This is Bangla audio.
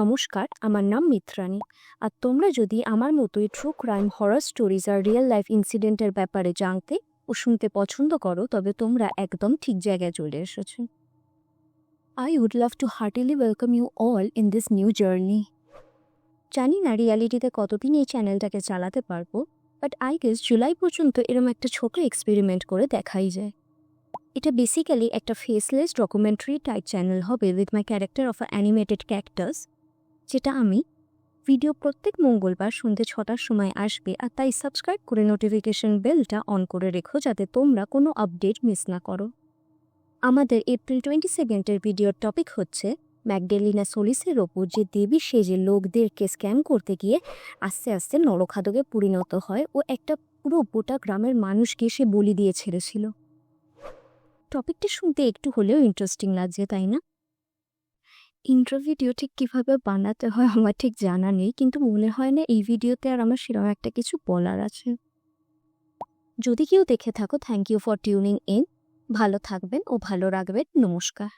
নমস্কার, আমার নাম মিত্রানি আর তোমরা যদি আমার মতোই ট্রু ক্রাইম হরার স্টোরিজ আর রিয়েল লাইফ ইনসিডেন্টের ব্যাপারে জানতে ও শুনতে পছন্দ করো, তবে তোমরা একদম ঠিক জায়গায় চলে এসেছ। I would love to heartily welcome you all in this new journey জানি না রিয়ালিটিতে কতদিন এই চ্যানেলটাকে চালাতে পারব বাট আই গেস জুলাই পর্যন্ত এরম একটা ছোট এক্সপেরিমেন্ট করে দেখাই যায়। এটা বেসিক্যালি একটা ফেসলেস ডকুমেন্টারি টাইপ চ্যানেল হবে with my character of animated cactus যেটা আমি ভিডিও প্রত্যেক মঙ্গলবার সন্ধ্যে ছটার সময় আসবে আর তাই সাবস্ক্রাইব করে নোটিফিকেশন বেলটা অন করে রেখো যাতে তোমরা কোনো আপডেট মিস না করো। আমাদের এপ্রিল টোয়েন্টি সেকেন্ডের ভিডিওর টপিক হচ্ছে ম্যাকডেলিনা সোলিসের ওপর যে দেবী সেজে লোকদেরকে স্ক্যাম করতে গিয়ে আস্তে আস্তে নরখাদকে পরিণত হয় ও একটা পুরো গোটা গ্রামের মানুষকে সে বলি দিয়ে ছেড়েছিল। টপিকটা শুনতে একটু হলেও ইন্টারেস্টিং লাগছে, তাই না? ইন্ট্রো ভিডিও ঠিক কীভাবে বানাতে হয় আমার ঠিক জানা নেই, কিন্তু মনে হয় না এই ভিডিওতে আর আমার সেরকম একটা কিছু বলার আছে। যদি কেউ দেখে থাকো thank you for tuning in ভালো থাকবেন ও ভালো রাখবেন। নমস্কার।